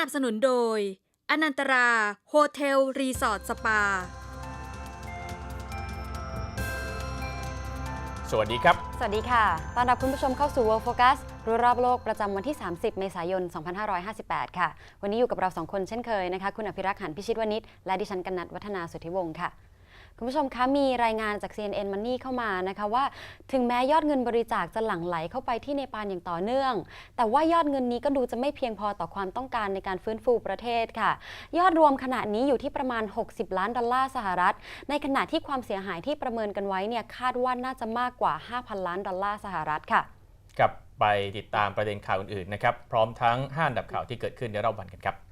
สนับสนุนโดย อนันตรา โฮเทล รีสอร์ท สปา สวัสดีครับ สวัสดีค่ะ ต้อนรับคุณผู้ชมเข้าสู่ World Focus รู้รอบโลกประจำวันที่ 30 เมษายน 2558 ค่ะ วันนี้อยู่กับเราสองคนเช่นเคยนะคะ คุณอภิรักษ์หันพิชิตวณิชและดิฉันกันนัทวัฒนาสุทธิวงศ์ค่ะ คุณผู้ชมคะมีรายงานจาก CNN Money เข้ามานะคะว่า ถึงแม้ยอดเงินบริจาคจะหลั่งไหลเข้าไปที่เนปาลอย่างต่อเนื่อง แต่ว่ายอดเงินนี้ก็ดูจะไม่เพียงพอต่อความต้องการในการฟื้นฟูประเทศค่ะ ยอดรวมขณะนี้อยู่ที่ประมาณ 60 ล้านดอลลาร์สหรัฐ ในขณะที่ความเสียหายที่ประเมินกันไว้เนี่ยคาดว่าน่าจะมากกว่า 5,000 ล้านดอลลาร์สหรัฐค่ะกลับไปติดตามประเด็นข่าวอื่นๆนะครับพร้อมทั้งห้าอันดับข่าวที่เกิดขึ้นในรอบวันกันครับ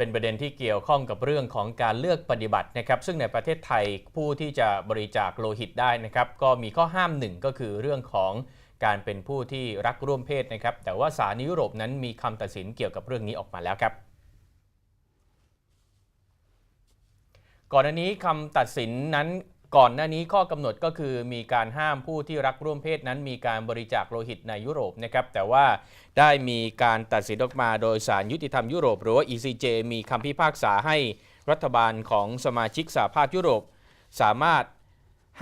เป็นประเด็นที่เกี่ยวข้องกับเรื่องของการเลือกปฏิบัตินะครับ ซึ่งในประเทศไทยผู้ที่จะบริจาคโลหิตได้นะครับ ก็มีข้อห้ามหนึ่งก็คือเรื่องของการเป็นผู้ที่รักร่วมเพศนะครับ แต่ว่าศาลยุโรปนั้นมีคำตัดสินเกี่ยวกับเรื่องนี้ออกมาแล้วครับก่อนหน้านี้คำตัดสินนั้น ก่อนหน้านี้ข้อกำหนดก็คือมีการห้ามผู้ที่รักร่วมเพศนั้น มีการบริจาคโลหิตในยุโรปนะครับแต่ว่าได้มีการตัดสินออกมาโดยสารยุติธรรมยุโรป หรือว่า ECJ มีคำพิพากษาให้รัฐบาลของสมาชิกสหภาพยุโรป สามารถ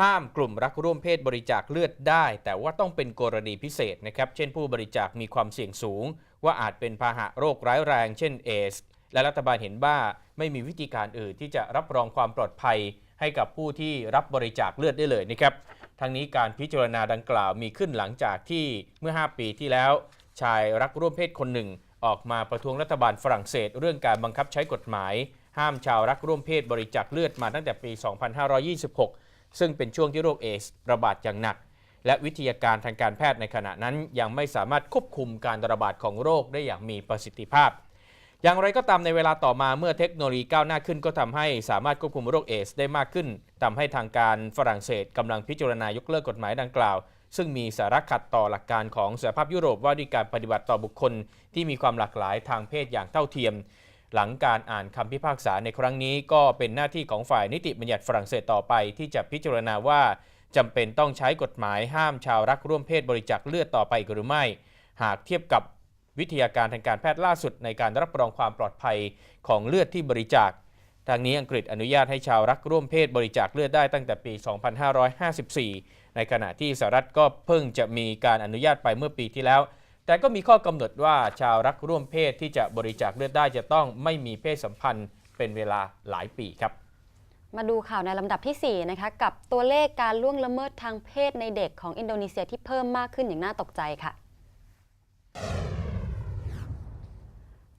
ห้ามกลุ่มรักร่วมเพศบริจาคเลือดได้ แต่ว่าต้องเป็นกรณีพิเศษนะครับเช่นผู้บริจาคมีความเสี่ยงสูง ว่าอาจเป็นพาหะโรคร้ายแรง เช่นเอสและรัฐบาลเห็นว่าไม่มีวิธีการอื่นที่จะรับรองความปลอดภัย ให้กับผู้ที่รับบริจาคเลือดได้เลยนะครับทั้งนี้การพิจารณาดังกล่าวมีขึ้นหลังจากที่เมื่อ 5 ปีที่แล้ว ชายรักร่วมเพศคนหนึ่ง ออกมาประท้วงรัฐบาลฝรั่งเศส เรื่องการบังคับใช้กฎหมาย ห้ามชาวรักร่วมเพศบริจาคเลือดมาตั้งแต่ปี 2526 ซึ่งเป็นช่วงที่โรคเอสระบาดอย่างหนัก และวิทยาการทางการแพทย์ในขณะนั้นยังไม่สามารถควบคุมการระบาดของโรคได้อย่างมีประสิทธิภาพ อย่างไรก็ตามในเวลาต่อมาเมื่อเทคโนโลยีก้าวหน้าขึ้นก็ทำให้สามารถควบคุมโรคเอสได้มากขึ้นทำให้ทางการฝรั่งเศสกำลังพิจารณายกเลิกกฎหมายดังกล่าว ซึ่งมีสาระขัดต่อหลักการของสหภาพยุโรปว่าด้วยการปฏิบัติต่อบุคคล ที่มีความหลากหลายทางเพศอย่างเท่าเทียม หลังการอ่านคำพิพากษาในครั้งนี้ ก็เป็นหน้าที่ของฝ่ายนิติบัญญัติฝรั่งเศสต่อไป ที่จะพิจารณาว่าจำเป็นต้องใช้กฎหมายห้ามชาวรักร่วมเพศบริจาคเลือดต่อไปหรือไม่ หากเทียบกับ วิทยาการทางการแพทย์ล่าสุดในการรับรองความปลอดภัยของเลือดที่บริจาค ทางนี้อังกฤษอนุญาตให้ชาวรักร่วมเพศบริจาคเลือดได้ตั้งแต่ปี 2554 ในขณะที่สหรัฐก็เพิ่งจะมีการอนุญาตไปเมื่อปีที่แล้ว แต่ก็มีข้อกำหนดว่าชาวรักร่วมเพศที่จะบริจาคเลือดได้จะต้องไม่มีเพศสัมพันธ์เป็นเวลาหลายปีครับมาดูข่าวในลำดับที่ 4 นะคะกับตัวเลขการล่วงละเมิดทางเพศในเด็กของอินโดนีเซียที่เพิ่มมากขึ้นอย่างน่าตกใจค่ะ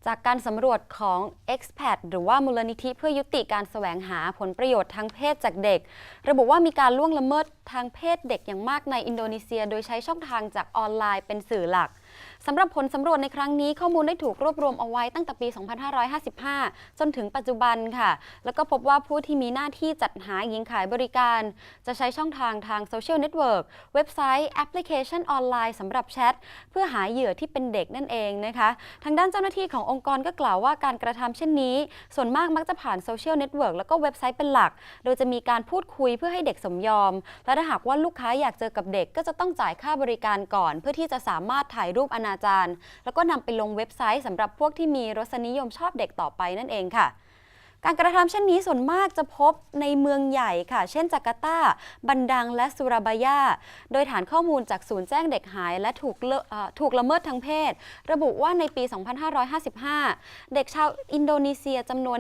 จากการสำรวจของ Expat หรือว่ามูลนิธิเพื่อยุติการแสวงหาผลประโยชน์ทางเพศจากเด็ก ระบุว่ามีการล่วงละเมิดทางเพศเด็กอย่างมากในอินโดนีเซีย โดยใช้ช่องทางจากออนไลน์เป็นสื่อหลัก สำหรับผลสำรวจในครั้งนี้ข้อมูลได้ถูกรวบรวมเอาไว้ตั้งแต่ปี 2555 จนถึงปัจจุบันค่ะ แล้วก็พบว่าผู้ที่มีหน้าที่จัดหาหญิงขายบริการ จะใช้ช่องทางทางโซเชียลเน็ตเวิร์กเว็บไซต์แอปพลิเคชันออนไลน์สำหรับแชท เพื่อหาเหยื่อที่เป็นเด็กนั่นเองนะคะ ทางด้านเจ้าหน้าที่ขององค์กรก็กล่าวว่าการกระทำเช่นนี้ ส่วนมากมักจะผ่านโซเชียลเน็ตเวิร์กแล้วก็เว็บไซต์เป็นหลัก โดยจะมีการพูดคุยเพื่อให้เด็กสมยอม และถ้าหากว่าลูกค้าอยากเจอกับเด็กก็จะต้องจ่ายค่าบริการก่อน เพื่อที่จะสามารถถ่ายรูปรูปอนาจารแล้วก็นำไปลงเว็บไซต์สำหรับพวกที่มีรสนิยมชอบเด็กต่อไปนั่นเองค่ะ การกระทำเช่นนี้ส่วนมากจะพบในเมืองใหญ่ค่ะ เช่นจาการ์ตา บันดัง และสุราบายา โดยฐานข้อมูลจากศูนย์แจ้งเด็กหาย และถูกถูกละเมิดทางเพศ ระบุว่าในปี 2555 เด็กชาวอินโดนีเซียจำนวน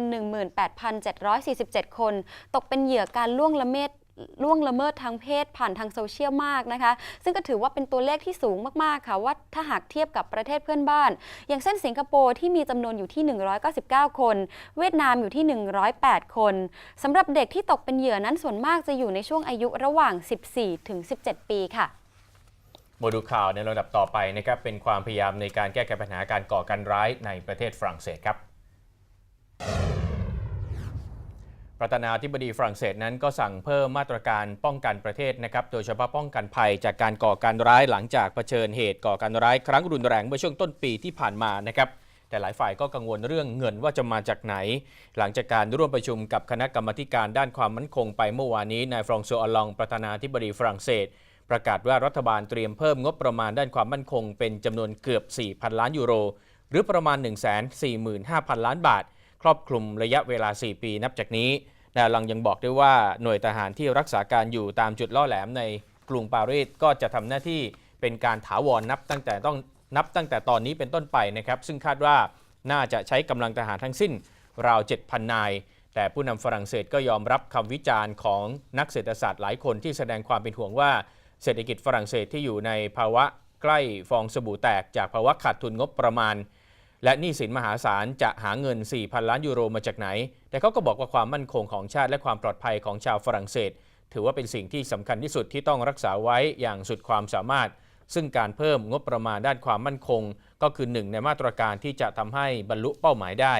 18,747 คน ตกเป็นเหยื่อการล่วงละเมิด ล่วงละเมิดทางเพศผ่านทางโซเชียลมากนะคะ ซึ่งก็ถือว่าเป็นตัวเลขที่สูงมาก ๆ ค่ะ ว่าถ้าหากเทียบกับประเทศเพื่อนบ้าน อย่างเช่นสิงคโปร์ที่มีจำนวนอยู่ที่ 199 คน เวียดนามอยู่ที่ 108 คนสำหรับเด็กที่ตกเป็นเหยื่อนั้นส่วนมากจะอยู่ในช่วงอายุระหว่าง 14 ถึง 17 ปีค่ะมาดูข่าวในลำดับต่อไปนะครับเป็นความพยายามในการแก้ไขปัญหาการก่อการร้ายในประเทศฝรั่งเศสครับ ประธานาธิบดีฝรั่งเศสนั้นก็สั่งเพิ่มมาตรการป้องกันประเทศนะครับ โดยเฉพาะป้องกันภัยจากการก่อการร้ายหลังจากเผชิญเหตุก่อการร้ายครั้งรุนแรงเมื่อช่วงต้นปีที่ผ่านมานะครับ แต่หลายฝ่ายก็กังวลเรื่องเงินว่าจะมาจากไหน หลังจากการร่วมประชุมกับคณะกรรมการด้านความมั่นคงไปเมื่อวานนี้นายฟรองซัวอลองประธานาธิบดีฝรั่งเศส ประกาศว่ารัฐบาลเตรียมเพิ่มงบประมาณด้านความมั่นคง เป็นจำนวนเกือบ 4,000 ล้านยูโร หรือประมาณ 145,000 ล้านบาท ครอบคลุมระยะเวลา 4 ปีนับจากนี้นายลองยังบอกด้วยว่าหน่วยทหารที่รักษาการอยู่ตามจุดล่อแหลมในกรุงปารีสก็จะทำหน้าที่เป็นการถาวรนับตั้งแต่ต้องนับตั้งแต่ตอนนี้เป็นต้นไปนะครับ ซึ่งคาดว่าน่าจะใช้กำลังทหารทั้งสิ้นราว 7,000 นาย แต่ผู้นำฝรั่งเศสก็ยอมรับคำวิจารณ์ของนักเศรษฐศาสตร์หลายคนที่แสดงความเป็นห่วงว่า เศรษฐกิจฝรั่งเศสที่อยู่ในภาวะใกล้ฟองสบู่แตกจากภาวะขาดทุนงบประมาณ และหนี้สินมหาศาลจะหาเงิน 4,000 ล้านยูโรมาจากไหน แต่เขาก็บอกว่าความมั่นคงของชาติและความปลอดภัยของชาวฝรั่งเศส ถือว่าเป็นสิ่งที่สำคัญที่สุดที่ต้องรักษาไว้อย่างสุดความสามารถ ซึ่งการเพิ่มงบประมาณด้านความมั่นคง ก็คือหนึ่งในมาตรการที่จะทำให้บรรลุเป้าหมายได้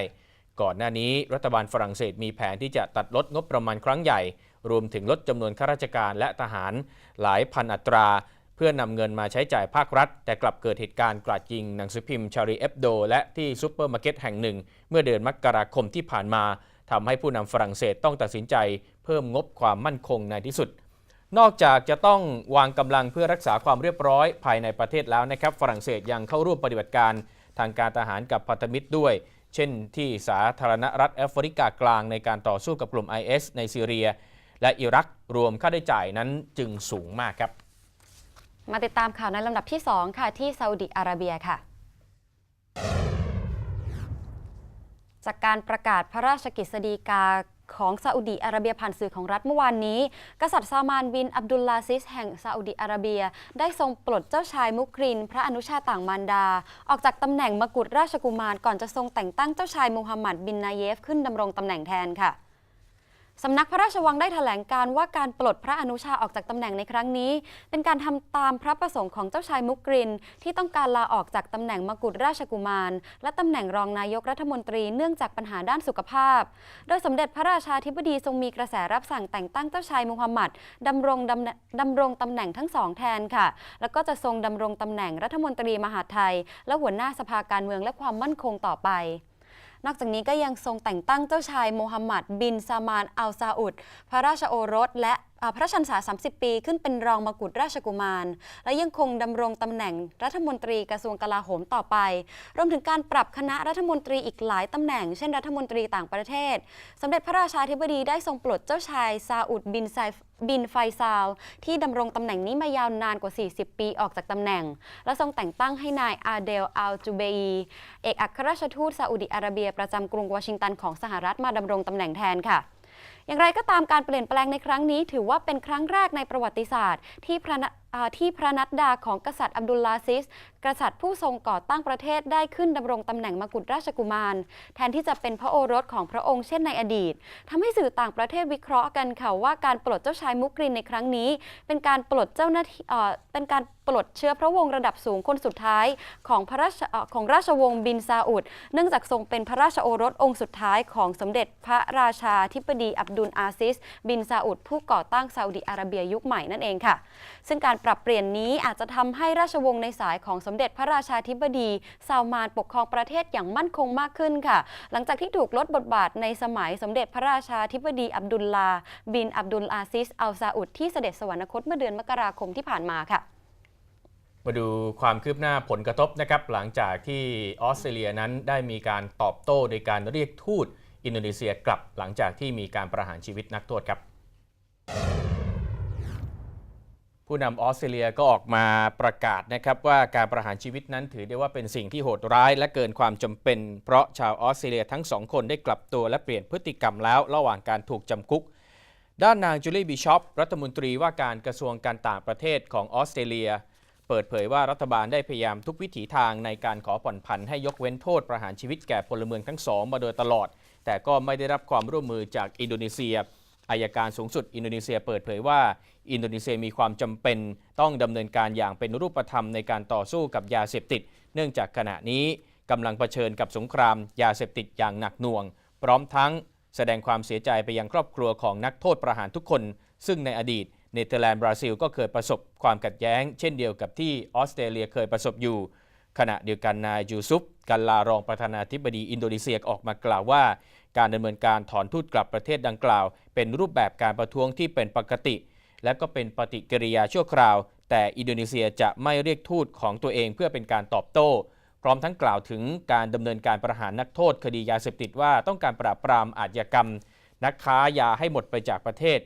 ก่อนหน้านี้รัฐบาลฝรั่งเศสมีแผนที่จะตัดลดงบประมาณครั้งใหญ่ รวมถึงลดจำนวนข้าราชการและทหารหลายพันอัตรา พื่อนำเงินมาใช้จ่ายภาครัฐ แต่กลับเกิดเหตุการณ์กราดยิงหนังสือพิมพ์ชารีเอฟโด และที่ซูเปอร์มาร์เก็ตแห่งหนึ่ง เมื่อเดือนมกราคมที่ผ่านมาทำให้ผู้นำฝรั่งเศสต้องตัดสินใจ เพิ่มงบความมั่นคงในที่สุด นอกจากจะต้องวางกำลังเพื่อรักษาความเรียบร้อยภายในประเทศแล้วนะครับฝรั่งเศสยังเข้าร่วมปฏิบัติการ ทางการทหารกับพันธมิตรด้วย เช่น ที่สาธารณรัฐแอฟริกากลางในการต่อสู้กับกลุ่ม IS ในซีเรีย และอิรักรวมค่าใช้จ่ายนั้นจึงสูงมากครับ มาติดตามข่าวในลำดับที่ 2 ค่ะ ที่ซาอุดิอาระเบียค่ะ จากการประกาศพระราชกิจสฎีกาของซาอุดิอาระเบียผ่านสื่อของรัฐเมื่อวานนี้ กษัตริย์ซามานบินอับดุลลาซิสแห่งซาอุดิอาระเบีย ได้ทรงปลดเจ้าชายมุกริน พระอนุชาต่างมารดา ออกจากตำแหน่งมกุฎราชกุมารก่อนจะทรงแต่งตั้งเจ้าชายมูฮัมหมัดบินนายเยฟขึ้นดำรงตำแหน่งแทนค่ะ สำนักพระราชวังได้แถลงการว่าการปลดพระอนุชาออกจากตำแหน่งในครั้งนี้ เป็นการทำตามพระประสงค์ของเจ้าชายมุกริน ที่ต้องการลาออกจากตำแหน่งมกุฎราชกุมาร และตำแหน่งรองนายกรัฐมนตรีเนื่องจากปัญหาด้านสุขภาพ โดยสมเด็จพระราชาธิบดีทรงมีกระแสรับสั่งแต่งตั้งเจ้าชายมูฮัมหมัดดำรงดำดำรงตำแหน่งทั้งสองแทนค่ะ แล้วก็จะทรงดำรงตำแหน่งรัฐมนตรีมหาดไทย และหัวหน้าสภาการเมืองและความมั่นคงต่อไป นอกจากนี้ก็ยังทรงแต่งตั้งเจ้าชายโมฮัมหมัดบินซามานอัลซาอุด พระราชโอรสและ พระชันษา 30 ปี ขึ้นเป็นรองมกุฎราชกุมาร และยังคงดำรงตำแหน่งรัฐมนตรีกระทรวงกลาโหมต่อไป รวมถึงการปรับคณะรัฐมนตรีอีกหลายตำแหน่ง เช่นรัฐมนตรีต่างประเทศ สมเด็จพระราชาธิบดีได้ทรงปลดเจ้าชายซาอุดบินไซบินไฟซาลที่ดำรงตำแหน่งนี้มายาวนานกว่า 40 ปีออกจากตำแหน่ง และทรงแต่งตั้งให้นายอาเดลอัลจูเบีเอกอัครราชทูตซาอุดิอาระเบียประจำกรุงวอชิงตันของสหรัฐมาดำรงตำแหน่งแทนค่ะ อย่างไรก็ตามการเปลี่ยนแปลงในครั้งนี้ ถือว่าเป็นครั้งแรกในประวัติศาสตร์ ที่พระ ที่พระนัดดาของกษัตริย์อับดุลลาซิส กษัตริย์ผู้ทรงก่อตั้งประเทศได้ขึ้นดำรงตำแหน่งมกุฎราชกุมาร แทนที่จะเป็นพระโอรสของพระองค์เช่นในอดีตทำให้สื่อต่างประเทศวิเคราะห์กันค่ะว่าการปลดเจ้าชายมุกรินในครั้งนี้ เป็นการปลดเจ้าหน้าที่เป็นการปลดเชื้อพระวงศ์ระดับสูงคนสุดท้ายของพระราชของราชวงศ์บินซาอุด เนื่องจากทรงเป็นพระราชโอรสองค์สุดท้ายของสมเด็จพระราชาธิบดีอับดุลอาซิส บินซาอุดผู้ก่อตั้งซาอุดิอาระเบียยุคใหม่นั่นเองค่ะ ซึ่งการปรับเปลี่ยนนี้อาจจะทำให้ราชวงศ์ในสายของสมเด็จพระราชาธิบดีซาลมานปกครองประเทศอย่างมั่นคงมากขึ้นค่ะ หลังจากที่ถูกลดบทบาทในสมัยสมเด็จพระราชาธิบดีอับดุลลา บินอับดุลอาซิสอัลซาอุดที่เสด็จสวรรคตเมื่อเดือนมกราคมที่ผ่านมาค่ะมาดูความคืบหน้าผลกระทบนะครับหลังจากที่ออสเตรเลียนั้นได้มีการตอบโต้โดยการเรียกทูตอินโดนีเซียกลับหลังจากที่มีการประหารชีวิตนักโทษครับ ผู้นำออสเตรเลียก็ออกมาประกาศนะครับว่าการประหารชีวิตนั้นถือได้ว่าเป็นสิ่งที่โหดร้ายและเกินความจำเป็น เพราะชาวออสเตรเลียทั้งสองคนได้กลับตัวและเปลี่ยนพฤติกรรมแล้วระหว่างการถูกจำคุก ด้านนางจูลี่บิชอปรัฐมนตรีว่าการกระทรวงการต่างประเทศของออสเตรเลีย เปิดเผยว่ารัฐบาลได้พยายามทุกวิถีทางในการขอผ่อนผันให้ยกเว้นโทษประหารชีวิตแก่พลเมืองทั้งสองมาโดยตลอด แต่ก็ไม่ได้รับความร่วมมือจากอินโดนีเซีย อายการสูงสุดอินโดนีเซียเปิดเผยว่า อินโดนีเซียมีความจำเป็นต้องดำเนินการอย่างเป็นรูปธรรมในการต่อสู้กับยาเสพติด เนื่องจากขณะนี้กำลังเผชิญกับสงครามยาเสพติดอย่างหนักหน่วง พร้อมทั้งแสดงความเสียใจไปยังครอบครัวของนักโทษประหารทุกคน ซึ่งในอดีตเนเธอร์แลนด์บราซิลก็เคยประสบความขัดแย้ง เช่นเดียวกับที่ออสเตรเลียเคยประสบอยู่ ขณะเดียวกันนายยูซุปกันลารองประธานาธิบดีอินโดนีเซียออกมากล่าวว่า การดำเนินการถอนทูตกลับประเทศดังกล่าว เป็นรูปแบบการประท้วงที่เป็นปกติ และก็เป็นปฏิกิริยาชั่วคราว แต่อินโดนีเซียจะไม่เรียกทูตของตัวเองเพื่อเป็นการตอบโต้ พร้อมทั้งกล่าวถึงการดำเนินการประหารนักโทษ คดียาเสพติดว่าต้องการปราบปรามอาชญากรรม นักค้ายาให้หมดไปจากประเทศ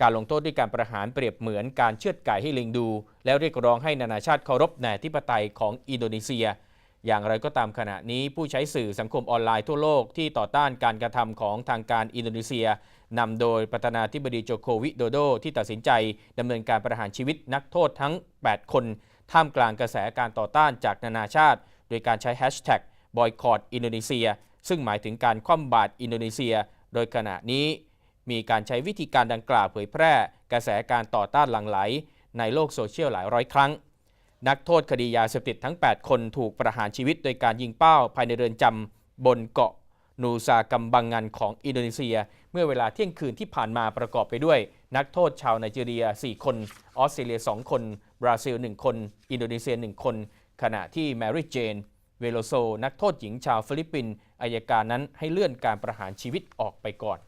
การลงโทษด้วยการประหารเปรียบเหมือนการเชือดไก่ให้ลิงดู แล้วเรียกร้องให้นานาชาติเคารพในอธิปไตยของอินโดนีเซีย อย่างไรก็ตามขณะนี้ผู้ใช้สื่อสังคมออนไลน์ทั่วโลกที่ต่อต้านการกระทำของทางการอินโดนีเซียนำโดยประธานาธิบดีโจโควิโดโด ที่ตัดสินใจดำเนินการประหารชีวิตนักโทษทั้ง 8 คน ท่ามกลางกระแสการต่อต้านจากนานาชาติ โดยการใช้แฮชแท็กบอยคอตอินโดนีเซีย ซึ่งหมายถึงการคว่ำบาตรอินโดนีเซีย โดยขณะนี้ มีการใช้วิธีการดังกล่าวเผยแพร่ กระแสการต่อต้านหลั่งไหล ในโลกโซเชียลหลายร้อยครั้ง นักโทษคดียาเสพติดทั้ง 8 คนถูกประหารชีวิตโดยการยิงเป้าภายในเรือนจำบนเกาะนูซากัมบังงันของอินโดนีเซีย เมื่อเวลาเที่ยงคืนที่ผ่านมาประกอบไปด้วย นักโทษชาวไนจีเรีย 4 คน ออสเตรเลีย 2 คน บราซิล 1 คน อินโดนีเซีย 1 คน ขณะที่แมรี่เจน เวโลโซ นักโทษหญิงชาวฟิลิปปินส์อายการนั้นให้เลื่อนการประหารชีวิตออกไปก่อน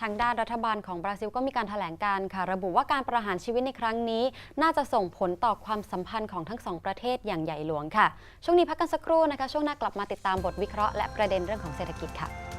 ทางด้านรัฐบาลของบราซิลก็มีการแถลงการ์ค่ะ ระบุว่าการประหารชีวิตในครั้งนี้ น่าจะส่งผลต่อความสัมพันธ์ของทั้งสองประเทศอย่างใหญ่หลวงค่ะ ช่วงนี้พักกันสักครู่นะคะ ช่วงหน้ากลับมาติดตามบทวิเคราะห์และประเด็นเรื่องของเศรษฐกิจค่ะ